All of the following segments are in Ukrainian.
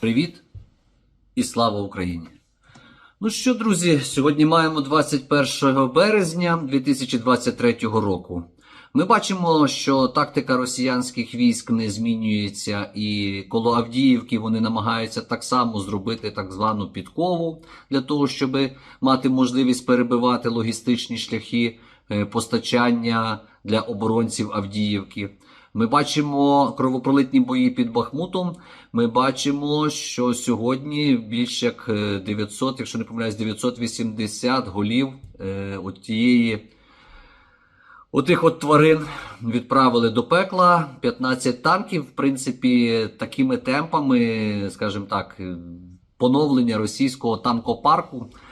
Привіт і слава Україні! Ну що, друзі, сьогодні маємо 21 березня 2023 року. Ми бачимо, що тактика росіянських військ не змінюється, і коло Авдіївки вони намагаються так само зробити так звану підкову для того, щоб мати можливість перебивати логістичні шляхи е, постачання для оборонців Авдіївки. Ми бачимо кровопролитні бої під Бахмутом. Ми бачимо, що сьогодні більш як е, 900, якщо не помиляюсь, 980 голів е, от. Отих от тварин відправили до пекла 15 танків. В принципі, такими темпами, скажімо так, е, поновлення російського танкопарку е,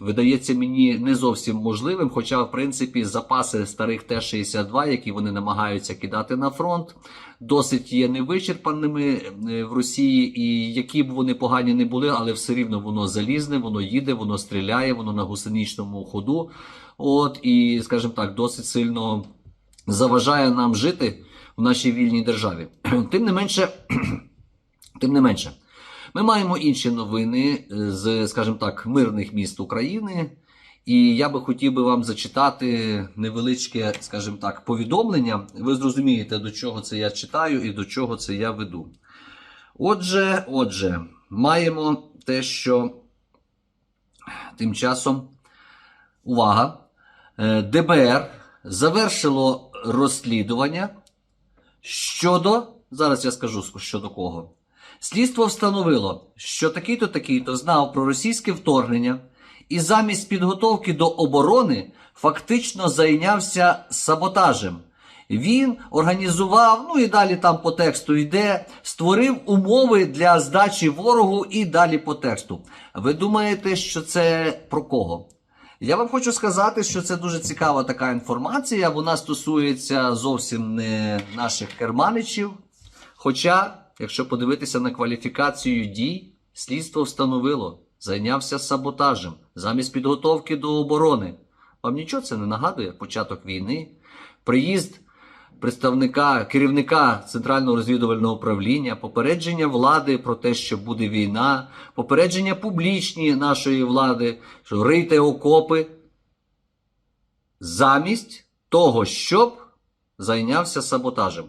видається мені не зовсім можливим. Хоча, в принципі, запаси старих Т-62, які вони намагаються кидати на фронт, досить є невичерпаними е, в Росії, і які б вони погані не були, але все рівно воно залізне, воно їде, воно стріляє, воно на гусеничному ходу. От і, скажімо так, досить сильно заважає нам жити в нашій вільній державі. Тим не менше, тим не менше, ми маємо інші новини е, з, скажімо так, мирних міст України. І я би хотів би вам зачитати невеличке, скажімо так, повідомлення. Ви зрозумієте, до чого це я читаю і до чого це я веду. Отже, отже, маємо те, що тим часом увага, е, ДБР завершило розслідування щодо. Зараз я скажу щодо кого. Слідство встановило, що такий-то такий-то знав про російське вторгнення і замість підготовки до оборони фактично зайнявся саботажем. Він організував, ну і далі там по тексту йде, створив умови для здачі ворогу і далі по тексту. Ви думаєте, що це про кого? Я вам хочу сказати, що це дуже цікава така інформація. Вона стосується зовсім не наших керманичів. Хоча, якщо подивитися на кваліфікацію дій, слідство встановило, зайнявся саботажем замість підготовки до оборони. Вам нічого це не нагадує? Початок війни, приїзд представника керівника центрального розвідувального управління, попередження влади про те, що буде війна, попередження публічні нашої влади, що рийте окопи, замість того, щоб зайнявся саботажем.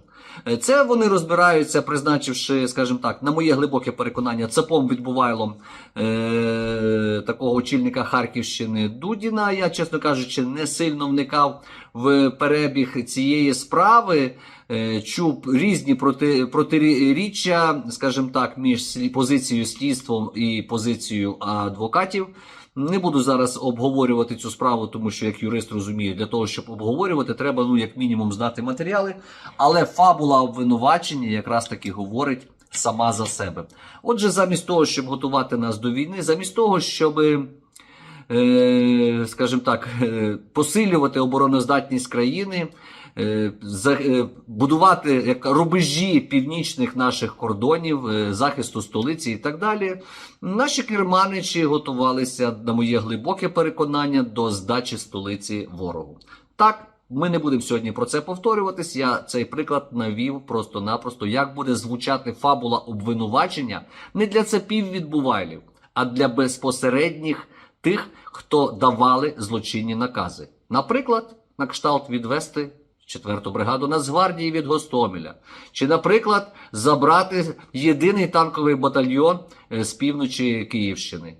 Е, Це вони розбираються, призначивши, скажімо так, на моє глибоке переконання, цапом відбувайлом е- такого очільника Харківщини Дудіна. Я, чесно кажучи, не сильно вникав в перебіг цієї справи. Е, Чув різні проти, протиріччя, скажімо так, між позицією слідством і позицією адвокатів. Не буду зараз обговорювати цю справу, тому що як юрист розумію, для того, щоб обговорювати, треба ну як мінімум знати матеріали. Але фабула обвинувачення якраз таки говорить сама за себе. Отже, замість того, щоб готувати нас до війни, замість того, щоб, е, скажімо так, е, посилювати обороноздатність країни. Е, е, Будувати як рубежі північних наших кордонів, е, захисту столиці і так далі. Наші керманичі готувалися, на моє глибоке переконання, до здачі столиці ворогу. Так, ми не будемо сьогодні про це повторюватись. Я цей приклад навів просто-напросто, як буде звучати фабула обвинувачення не для цапів відбувайлів, а для безпосередніх тих, хто давали злочинні накази. Наприклад, на кшталт відвести. Четверту бригаду Нацгвардії від Гостомеля. Чи, наприклад, забрати єдиний танковий батальйон е, з півночі Київщини.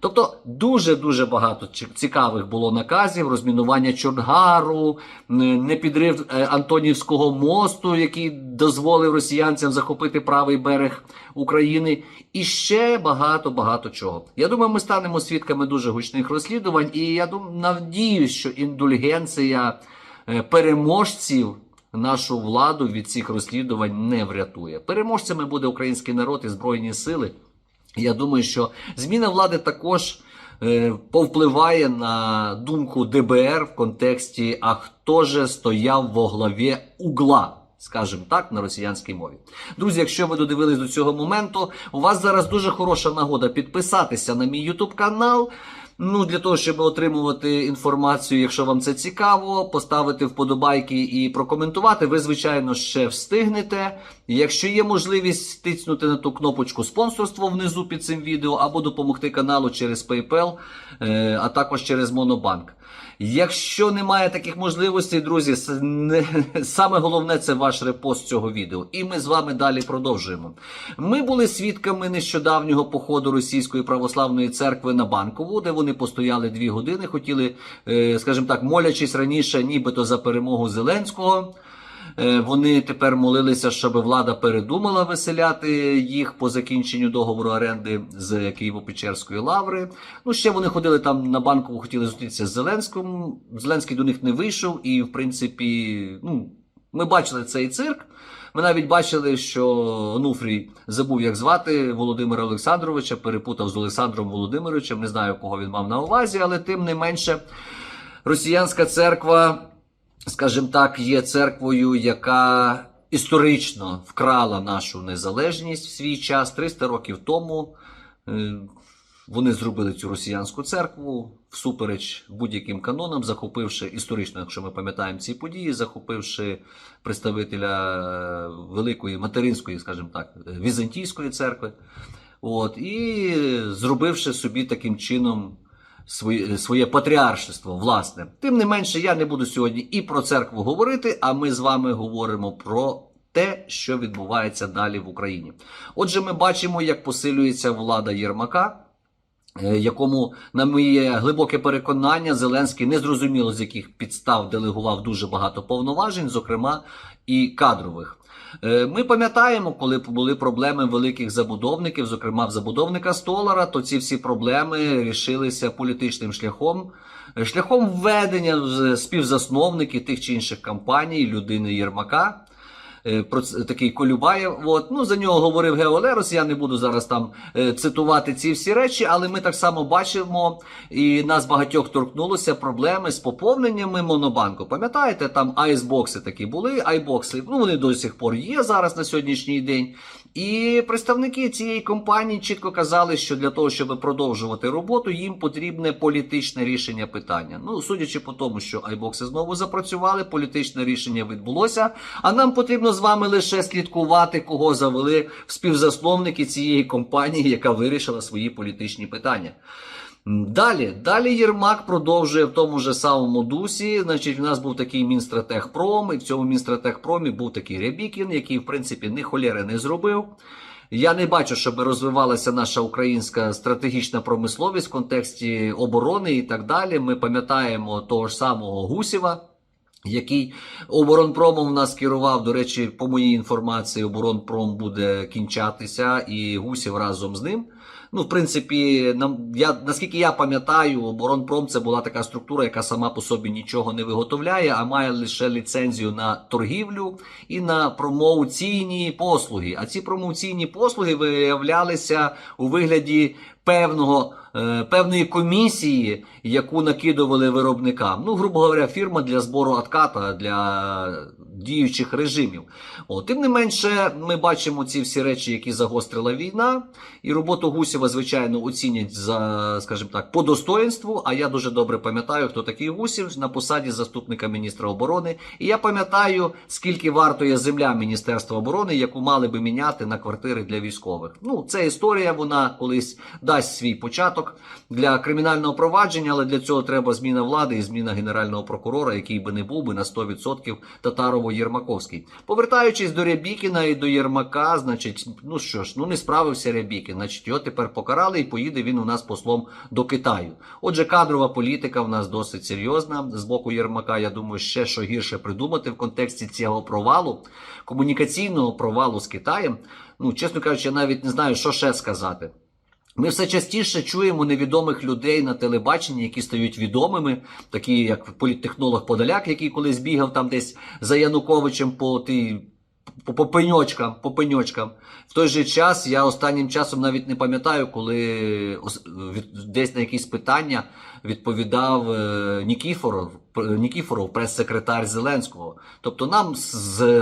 Тобто дуже-дуже багато цікавих було наказів: розмінування Чорнгару, н- непідрив е, Антонівського мосту, який дозволив росіянцям захопити правий берег України, і ще багато-багато чого. Я думаю, ми станемо свідками дуже гучних розслідувань, і я думаю, надіюсь, що індульгенція переможців нашу владу від цих розслідувань не врятує. Переможцями буде український народ і збройні сили. Я думаю, що зміна влади також е, повпливає на думку ДБР в контексті, а хто же стояв во главі угла. Скажімо так, на росіянській мові. Друзі, якщо ви додивились до цього моменту, у вас зараз дуже хороша нагода підписатися на мій YouTube канал. Ну, для того, щоб отримувати інформацію, якщо вам це цікаво, поставити вподобайки і прокоментувати, ви, звичайно, ще встигнете. І Якщо є можливість тиснути на ту кнопочку спонсорство внизу під цим відео, або допомогти каналу через PayPal, е, а також через Монобанк. Якщо немає таких можливостей, друзі, саме головне це ваш репост цього відео. І ми з вами далі продовжуємо. Ми були свідками нещодавнього походу Російської православної церкви на банкову, де вони постояли дві години, хотіли, е, скажімо так, молячись раніше, нібито за перемогу Зеленського. Е, Вони тепер молилися, щоб влада передумала виселяти їх по закінченню договору оренди з Києво-Печерської лаври. Ну ще вони ходили там на банкову, хотіли зустрітися з Зеленським. Зеленський до них не вийшов, і в принципі, ну ми бачили цей цирк. Ми навіть бачили, що Онуфрій забув, як звати Володимира Олександровича, перепутав з Олександром Володимировичем. Не знаю, кого він мав на увазі, але тим не менше, росіянська церква скажімо так, є церквою, яка історично вкрала нашу незалежність в свій час 300 років тому. е, Вони зробили цю росіянську церкву всупереч будь-яким канонам, захопивши історично, якщо ми пам'ятаємо ці події, захопивши представителя е, великої материнської, скажімо так, візантійської церкви. От, і зробивши собі таким чином своє, своє патріаршество, власне. Тим не менше, я не буду сьогодні і про церкву говорити, а ми з вами говоримо про те, що відбувається далі в Україні. Отже, ми бачимо, як посилюється влада Єрмака. е, Якому, на моє глибоке переконання, Зеленський незрозуміло з яких підстав делегував дуже багато повноважень, зокрема і кадрових. Е, Ми пам'ятаємо, коли були проблеми великих забудовників, зокрема в забудовника Столара, то ці всі проблеми рішилися політичним шляхом, Е, шляхом введення співзасновників тих чи інших компаній, людини Єрмака. Е, Про такий Колюбаєв. От. Ну, за нього говорив Геолерос. Я не буду зараз там е, цитувати ці всі речі, але ми так само бачимо, і нас багатьох торкнулося проблеми з поповненнями монобанку. Пам'ятаєте, там айсбокси такі були, айбокси, ну вони до сих пор є зараз на сьогоднішній день. І представники цієї компанії чітко казали, що для того, щоб продовжувати роботу, їм потрібне політичне рішення питання. Ну, судячи по тому, що айбокси знову запрацювали, політичне рішення відбулося. А нам потрібно з вами лише слідкувати, кого завели в співзасновники цієї компанії, яка вирішила свої політичні питання. Далі, далі Єрмак продовжує в тому же самому дусі. Значить, в нас був такий Мінстратехпром, і в цьому Мінстратехпромі був такий Рябікін, який, в принципі, ні холєри не зробив. Я не бачу, щоб розвивалася наша українська стратегічна промисловість в контексті оборони і так далі. Ми пам'ятаємо того ж самого Гусєва, який оборонпромом в нас керував. До речі, по моїй інформації, оборонпром буде кінчатися, і Гусєв разом з ним. Ну, в принципі, нам я наскільки я пам'ятаю, оборонпром це була така структура, яка сама по собі нічого не виготовляє, а має лише ліцензію на торгівлю і на промоуційні послуги. А ці промоуційні послуги виявлялися у вигляді певного. е, Певної комісії, яку накидували виробникам, ну, грубо говоря, фірма для збору отката для діючих режимів. О, тим не менше, ми бачимо ці всі речі, які загострила війна, і роботу Гусєва, звичайно, оцінять за, скажімо так, по достоинству. А я дуже добре пам'ятаю, хто такий Гусєв на посаді заступника міністра оборони. І я пам'ятаю, скільки вартує земля Міністерства оборони, яку мали би міняти на квартири для військових. Ну, це історія, вона колись дасть свій початок для кримінального провадження, але для цього треба зміна влади і зміна генерального прокурора, який би не був би на 100% Татарово-Єрмаковський. Повертаючись до Рябікіна і до Єрмака, значить, ну що ж, ну не справився Рябікін, значить його тепер покарали і поїде він у нас послом до Китаю. Отже, кадрова політика в нас досить серйозна з боку Єрмака. Я думаю, ще що гірше придумати в контексті цього провалу, комунікаційного провалу з Китаєм. Ну, чесно кажучи, я навіть не знаю, що ще сказати. Ми все частіше чуємо невідомих людей на телебаченні, які стають відомими, такі як політтехнолог Подоляк, який колись бігав там десь за Януковичем по тій. По, пеньочкам, по пеньочкам. В той же час я останнім часом навіть не пам'ятаю, коли десь на якісь питання відповідав е, Нікіфоров, Нікіфоров, прес-секретар Зеленського. Тобто нам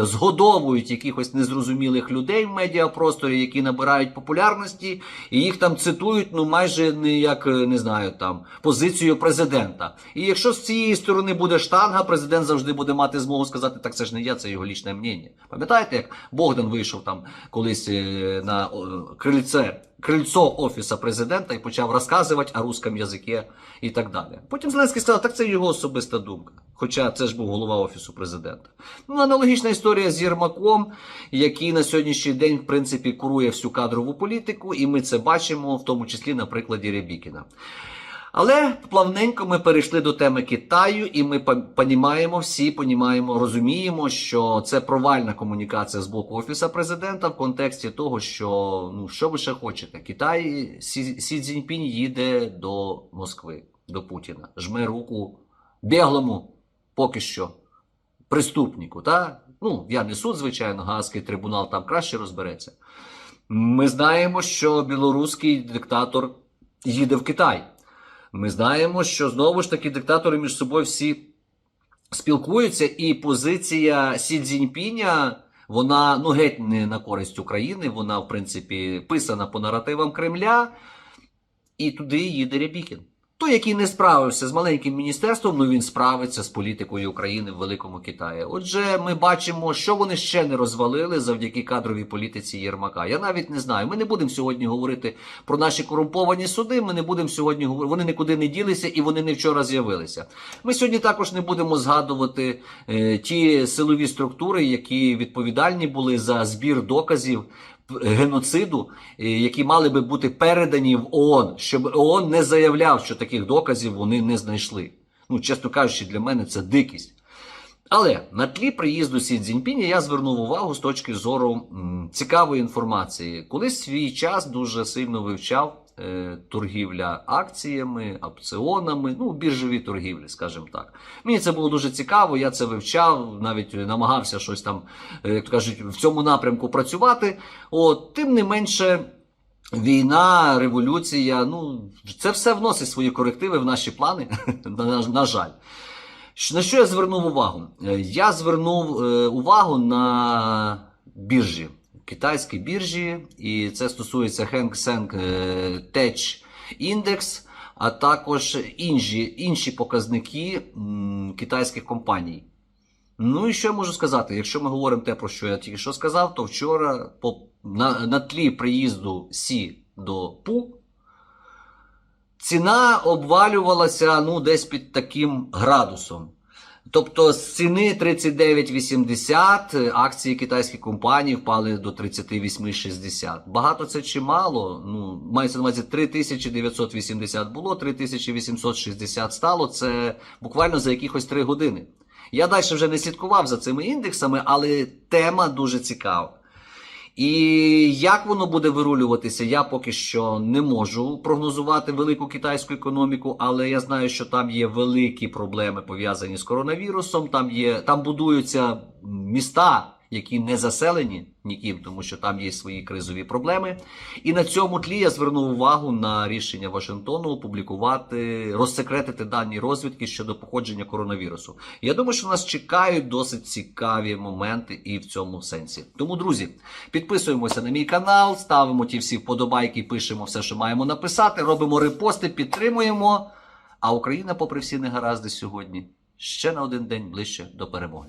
згодовують якихось незрозумілих людей в медіапросторі, які набирають популярності, і їх там цитують, ну майже не як е, не знаю, там позицію президента. І якщо з цієї сторони буде штанга, президент завжди буде мати змогу сказати, так це ж не я, це його лічне мнення. Пам'ятаєте, як Богдан вийшов там колись е, на крильце, крильцо офіса президента і почав розказувати о русском язикі і так далі. Потім Зеленський сказав, так це його особиста думка. Хоча це ж був голова офісу президента. Ну, аналогічна історія з Єрмаком, який на сьогоднішній день, в принципі, курує всю кадрову політику, і ми це бачимо, в тому числі на прикладі Рябікіна. Але плавненько ми перейшли до теми Китаю, і ми понімаємо, всі понімаємо, розуміємо, що це провальна комунікація з боку офіса президента в контексті того, що ну що ви ще хочете? Китай Сі, Сі Цзіньпінь їде до Москви, до Путіна, жме руку біглому поки що преступнику. Та? Ну, я не суд, звичайно, Гаазький трибунал там краще розбереться. Ми знаємо, що білоруський диктатор їде в Китай. Ми знаємо, що знову ж таки диктатори між собою всі спілкуються, і позиція Сі Цзіньпіня, вона ну геть не на користь України. Вона, в принципі, писана по наративам Кремля, і туди їде Рябікін. Той, який не справився з маленьким міністерством, ну він справиться з політикою України в Великому Китаї. Отже, ми бачимо, що вони ще не розвалили завдяки кадровій політиці Єрмака. Я навіть не знаю. Ми не будемо сьогодні говорити про наші корумповані суди. Ми не будемо сьогодні говорити. Вони нікуди не ділися і вони не вчора з'явилися. Ми сьогодні також не будемо згадувати е, ті силові структури, які відповідальні були за збір доказів геноциду, е, які мали би бути передані в ООН, щоб ООН не заявляв, що таких доказів вони не знайшли. Ну, чесно кажучи, для мене це дикість. Але на тлі приїзду Сі Цзіньпіня я звернув увагу з точки зору м, цікавої інформації. Колись свій час дуже сильно вивчав торгівля акціями, опціонами, ну, біржові торгівлі, скажімо так. Мені це було дуже цікаво, я це вивчав, навіть намагався щось там, е, як то кажуть, в цьому напрямку працювати. От, тим не менше. Війна, революція, ну це все вносить свої корективи в наші плани, на, на жаль. На що я звернув увагу? Е, Я звернув е, увагу на біржі, китайські біржі, і це стосується Hang Seng е, Tech Index, а також інші, інші показники китайських компаній. Ну і що я можу сказати? Якщо ми говоримо те, про що я тільки що сказав, то вчора по, на, на тлі приїзду Сі до Пу ціна обвалювалася ну, десь під таким градусом. Тобто з ціни 39,80 акції китайських компаній впали до 38,60. Багато це чи мало? Ну, мається на увазі 3980 було, 3860 стало. Це буквально за якихось 3 години. Я далі вже не слідкував за цими індексами, але тема дуже цікава. І як воно буде вирулюватися, я поки що не можу прогнозувати велику китайську економіку, але я знаю, що там є великі проблеми пов'язані з коронавірусом. Там є там будуються міста, які не заселені ніким, тому що там є свої кризові проблеми. І на цьому тлі я звернув увагу на рішення Вашингтону опублікувати, розсекретити дані розвідки щодо походження коронавірусу. Я думаю, що нас чекають досить цікаві моменти і в цьому сенсі. Тому, друзі, підписуємося на мій канал, ставимо ті всі вподобайки, пишемо все, що маємо написати, робимо репости, підтримуємо. А Україна, попри всі негаразди сьогодні, ще на один день ближче до перемоги.